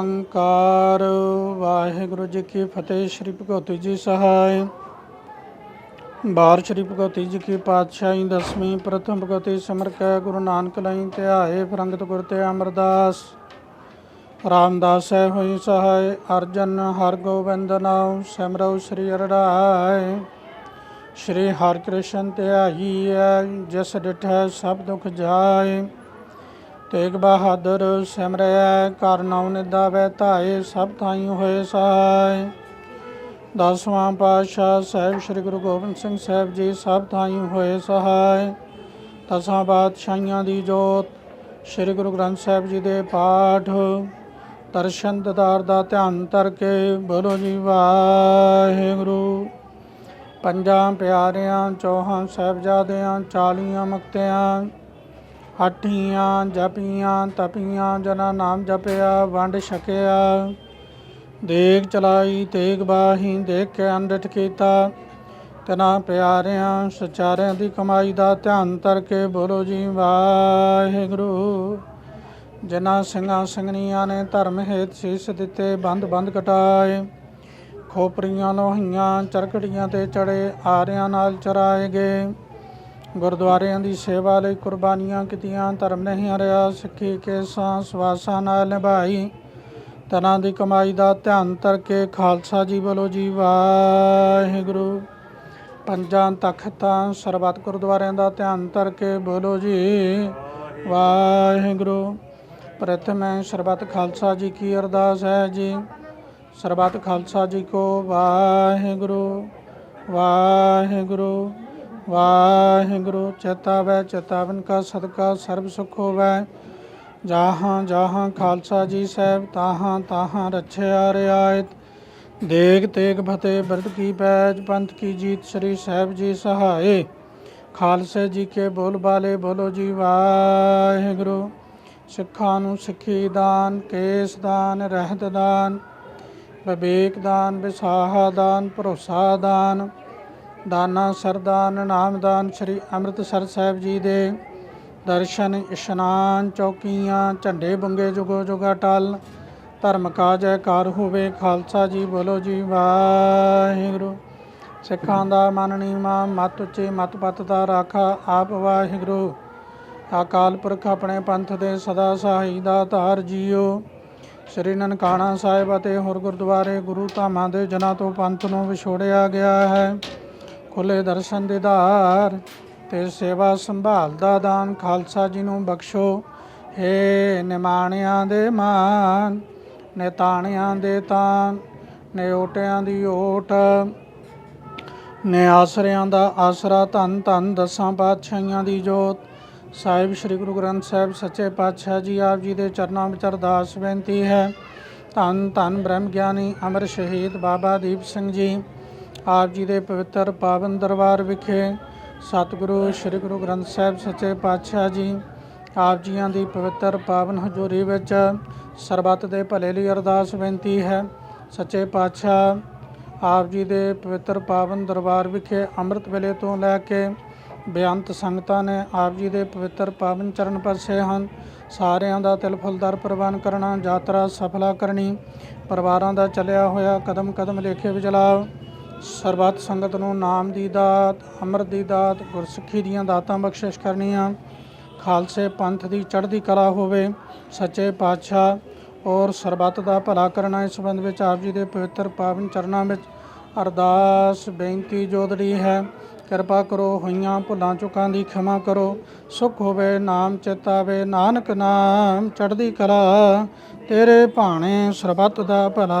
ਓੰਕਾਰ। ਵਾਹਿਗੁਰੂ ਜੀ ਕੀ ਫਤਿਹ, ਸ੍ਰੀ ਭਗਵਤੀ ਜੀ ਸਹਾਇ। ਬਾਰ ਸ੍ਰੀ ਭਗਵਤੀ ਜੀ ਕੀ ਪਾਤਸ਼ਾਹੀ, ਦਸਵੀਂ ਪ੍ਰਥਮ ਭਗਵਤੀ ਸਿਮਰ ਕੈ, ਗੁਰੂ ਨਾਨਕ ਲਈ ਧਿਆਏ ਫਰੰਗਤ ਗੁਰ ਤੇ ਅਮਰਦਾਸ। ਰਾਮਦਾਸ ਹੈ ਹੋਈ ਸਹਾਇ, ਅਰਜਨ ਹਰ ਗੋਬਿੰਦ ਨਾਮ ਸਿਮਰਉ ਸ੍ਰੀ ਅਰੜਾਏ। ਸ਼੍ਰੀ ਹਰਿ ਕ੍ਰਿਸ਼ਨ ਧਿਆਈ ਹੈ ਜਿਸ ਡਿਠੈ ਸਭ ਦੁਖ ਜਾਏ। ਤੇਗ ਬਹਾਦਰ ਸਿਮਰੈ ਕਰ ਨਾਉ ਨਿਦਾ ਵੈ ਧਾਏ, ਸਭ ਥਾਈ ਹੋਏ ਸਹਾਇ ਦਸਵਾਂ ਪਾਤਸ਼ਾਹ ਸਾਹਿਬ ਸ੍ਰੀ ਗੁਰੂ ਗੋਬਿੰਦ ਸਿੰਘ ਸਾਹਿਬ ਜੀ, ਸਭ ਥਾਈ ਹੋਏ ਸਹਾਇ ਦਸਾਂ ਪਾਤਸ਼ਾਹੀਆਂ ਦੀ ਜੋਤ ਸ੍ਰੀ ਗੁਰੂ ਗ੍ਰੰਥ ਸਾਹਿਬ ਜੀ ਦੇ ਪਾਠ। ਦਰਸ਼ਨ ਦਦਾਰ ਦਾ ਧਿਆਨ ਧਰ ਕੇ ਬੋਲੋ ਜੀ, ਵਾਹਿਗੁਰੂ। ਪੰਜਾਂ ਪਿਆਰਿਆਂ, ਚੌਹਾਂ ਸਾਹਿਬਜ਼ਾਦਿਆਂ, ਚਾਲੀਆਂ ਮੁਕਤਿਆਂ ਹਠੀਆਂ ਜਪੀਆਂ, ਤਪੀਆਂ, ਜਨਾ ਨਾਮ ਜਪਿਆ, ਵੰਡ ਛਕਿਆ। ਦੇਖ ਚਲਾਈ, ਤੇਗ ਬਾਹੀ, ਦੇਖ ਕੇ ਅੰਡਟ ਕੀਤਾ। ਤਨਾ ਪਿਆਰਿਆਂ, ਸਚਾਰਿਆਂ ਦੀ ਕਮਾਈ ਦਾ ਧਿਆਨ ਤਰ ਕੇ ਬੋਲੋ ਜੀ, ਵਾਹਿਗੁਰੂ। ਜਨਾ ਸਿੰਘਾਂ ਸਿੰਘਣੀਆਂ ਨੇ ਧਰਮ ਹੇਤ ਸੀਸ ਦਿੱਤੇ, ਬੰਦ ਬੰਦ ਕਟਾਏ। ਖੋਪਰੀਆਂ, ਲੋਹੀਆਂ, ਚਰਕੜੀਆਂ ਤੇ ਚੜੇ, ਆਰਿਆਂ ਨਾਲ ਚਰਾਏ ਗਏ। ਗੁਰਦੁਆਰਿਆਂ ਦੀ ਸੇਵਾ ਲਈ ਕੁਰਬਾਨੀਆਂ ਕੀਤੀਆਂ, ਧਰਮ ਨਹੀਂ ਹਰਿਆ, ਸਿੱਖੀ ਕੇ ਸਾਂ ਸਵਾਸਾਂ ਨਾਲ ਨਿਭਾਈ। ਤਨਾਂ ਦੀ ਕਮਾਈ ਦਾ ਧਿਆਨ ਧਰ ਕੇ ਖਾਲਸਾ ਜੀ ਬੋਲੋ ਜੀ ਵਾਹਿਗੁਰੂ। ਪੰਜਾਂ ਤਖਤਾਂ ਸਰਬੱਤ ਗੁਰਦੁਆਰਿਆਂ ਦਾ ਧਿਆਨ ਧਰ ਕੇ ਬੋਲੋ ਜੀ ਵਾਹਿਗੁਰੂ। ਪ੍ਰਥਮੇ ਸਰਬੱਤ ਖਾਲਸਾ ਜੀ ਕੀ ਅਰਦਾਸ ਹੈ ਜੀ। ਸਰਬੱਤ ਖਾਲਸਾ ਜੀ ਕੋ ਵਾਹਿਗੁਰੂ ਵਾਹਿਗੁਰੂ। ਵਾਹਿਗੁਰੂ ਚੇਤਾਵੈ ਚੇਤਾਵਨ ਕਾ ਸਦਕਾ, ਸਰਬ ਸੁਖ ਹੋਵੈ। ਜਾਹਾਂ ਜਾਹਾਂ ਖਾਲਸਾ ਜੀ ਸਾਹਿਬ, ਤਾਹਾਂ ਤਾਹਾਂ ਰਛਿਆ, ਰਿਆਇਤ। ਦੇਗ ਤੇਗ ਫਤਿਹ ਬਿਰਦ ਕੀ ਪੈਜ, ਪੰਥ ਕੀ ਜੀਤ, ਸ੍ਰੀ ਸਾਹਿਬ ਜੀ ਸਹਾਏ। ਖਾਲਸੇ ਜੀ ਕੇ ਬੋਲ ਬਾਲੇ, ਬੋਲੋ ਜੀ ਵਾਹਿਗੁਰੂ। ਸਿੱਖਾਂ ਨੂੰ ਸਿੱਖੀ ਦਾਨ, ਕੇਸ ਦਾਨ, ਰਹਿਤ ਦਾਨ। ਵਿਵੇਕ ਦਾਨ, ਵਿਸਾਹਾ ਦਾਨ, ਭਰੋਸਾ ਦਾਨ। ਦਾਨਾ ਸਰਦਾਨ, ਨਾਮਦਾਨ ਸ੍ਰੀ ਅੰਮ੍ਰਿਤਸਰ ਸਾਹਿਬ ਜੀ ਦੇ ਦਰਸ਼ਨ, ਇਸ਼ਨਾਨ ਚੌਕੀਆਂ, ਝੰਡੇ ਬੰਗੇ ਜੁਗੋ ਜੁਗਾ ਟਲ, ਧਰਮ ਕਾ ਜੈਕਾਰ ਹੋਵੇ ਖਾਲਸਾ ਜੀ ਬੋਲੋ ਜੀ ਵਾਹਿਗੁਰੂ। ਸਿੱਖਾਂ ਦਾ ਮਨ ਨੀਵਾਂ, ਮਤ ਉੱਚੇ, ਮਤ ਪਤ ਦਾ ਰਾਖਾ, ਆਪ ਵਾਹਿਗੁਰੂ। ਅਕਾਲ ਪੁਰਖ ਆਪਣੇ ਪੰਥ ਦੇ ਸਦਾ ਸਹਾਈ ਦਾ ਧਾਰ ਜੀਓ। ਸ੍ਰੀ ਨਨਕਾਣਾ ਸਾਹਿਬ ਅਤੇ ਹੋਰ ਗੁਰਦੁਆਰੇ ਗੁਰੂ ਧਾਮਾਂ ਦੇ ਜਨਾਂ ਤੋਂ ਪੰਥ ਨੂੰ ਵਿਛੋੜਿਆ ਗਿਆ ਹੈ। ਖੁੱਲੇ ਦਰਸ਼ਨ ਦੀਦਾਰ ਤੇ ਸੇਵਾ ਸੰਭਾਲ ਦਾ ਦਾਨ। ਖਾਲਸਾ ਜੀ ਨੂੰ ਬਖਸ਼ੋ। ਹੇ ਨਿਮਾਣਿਆਂ ਦੇ ਮਾਨ, ਨਿਤਾਣਿਆਂ ਦੇ ਤਾਨ, ਨਿਓਟਿਆਂ ਦੀ ਓਟ, ਨੇ ਆਸਰਿਆਂ ਦਾ ਆਸਰਾ ਧੰਨ ਧੰਨ ਦਸਾਂ ਪਾਤਸ਼ਾਹੀਆਂ ਦੀ ਜੋਤ। ਸਾਹਿਬ ਸ੍ਰੀ ਗੁਰੂ ਗ੍ਰੰਥ ਸਾਹਿਬ ਸੱਚੇ ਪਾਤਸ਼ਾਹ ਜੀ ਆਪ ਜੀ ਦੇ ਚਰਨਾਂ ਵਿੱਚ ਅਰਦਾਸ ਬੇਨਤੀ ਹੈ। ਧੰਨ ਧੰਨ ਬ੍ਰਹਮ ਗਿਆਨੀ ਅਮਰ ਸ਼ਹੀਦ ਬਾਬਾ ਦੀਪ ਸਿੰਘ ਜੀ। ਆਪ ਜੀ ਦੇ ਪਵਿੱਤਰ ਪਾਵਨ ਦਰਬਾਰ ਵਿਖੇ ਸਤਿਗੁਰੂ, ਸ੍ਰੀ ਗੁਰੂ ਗ੍ਰੰਥ ਸਾਹਿਬ ਸੱਚੇ ਪਾਤਸ਼ਾਹ ਜੀ ਆਪ ਜੀਆਂ ਦੀ ਪਵਿੱਤਰ ਪਾਵਨ ਹਜ਼ੂਰੀ ਵਿੱਚ ਸਰਬੱਤ ਦੇ ਭਲੇ ਲਈ ਅਰਦਾਸ ਬੇਨਤੀ ਹੈ। ਸੱਚੇ ਪਾਤਸ਼ਾਹ ਆਪ ਜੀ ਦੇ ਪਵਿੱਤਰ ਪਾਵਨ ਦਰਬਾਰ ਵਿਖੇ ਅੰਮ੍ਰਿਤ ਵੇਲੇ ਤੋਂ ਲੈ ਕੇ ਬੇਅੰਤ ਸੰਗਤਾਂ ਨੇ ਆਪ ਜੀ ਦੇ ਪਵਿੱਤਰ ਪਾਵਨ ਚਰਨ ਪਰਸੇ ਹਨ। ਸਾਰਿਆਂ ਦਾ ਤਿਲ ਫੁੱਲਦਾਰ ਪ੍ਰਵਾਨ ਕਰਨਾ, ਯਾਤਰਾ ਸਫਲਾ ਕਰਨੀ, ਪਰਿਵਾਰਾਂ ਦਾ ਚੱਲਿਆ ਹੋਇਆ ਕਦਮ ਕਦਮ ਲੇਖੇ ਵਿਜਲਾਓ ਸਰਬੱਤ ਸੰਗਤ ਨੂੰ ਨਾਮ ਦੀ ਦਾਤ, ਅੰਮ੍ਰਿਤ ਦੀ ਦਾਤ, ਗੁਰਸਿੱਖੀ ਦੀਆਂ ਦਾਤਾਂ ਬਖਸ਼ਿਸ਼ ਕਰਨੀਆਂ। ਖਾਲਸੇ ਪੰਥ ਦੀ ਚੜ੍ਹਦੀ ਕਲਾ ਹੋਵੇ, ਸੱਚੇ ਪਾਤਸ਼ਾਹ ਔਰ ਸਰਬੱਤ ਦਾ ਭਲਾ ਕਰਨਾ ਇਸ ਸੰਬੰਧ ਵਿੱਚ ਆਪ ਜੀ ਦੇ ਪਵਿੱਤਰ ਪਾਵਨ ਚਰਨਾਂ ਵਿੱਚ ਅਰਦਾਸ ਬੇਨਤੀ ਜੋਦੜੀ ਹੈ। ਕਿਰਪਾ ਕਰੋ, ਹੋਈਆਂ ਭੁੱਲਾਂ ਚੁੱਕਾਂ ਦੀ ਖਿਮਾ ਕਰੋ। ਸੁਖ ਹੋਵੇ, ਨਾਮ ਚਿਤਾਵੇ ਨਾਨਕ ਨਾਮ ਚੜ੍ਹਦੀ ਕਲਾ। ਤੇਰੇ ਭਾਣੇ ਸਰਬੱਤ ਦਾ ਭਲਾ।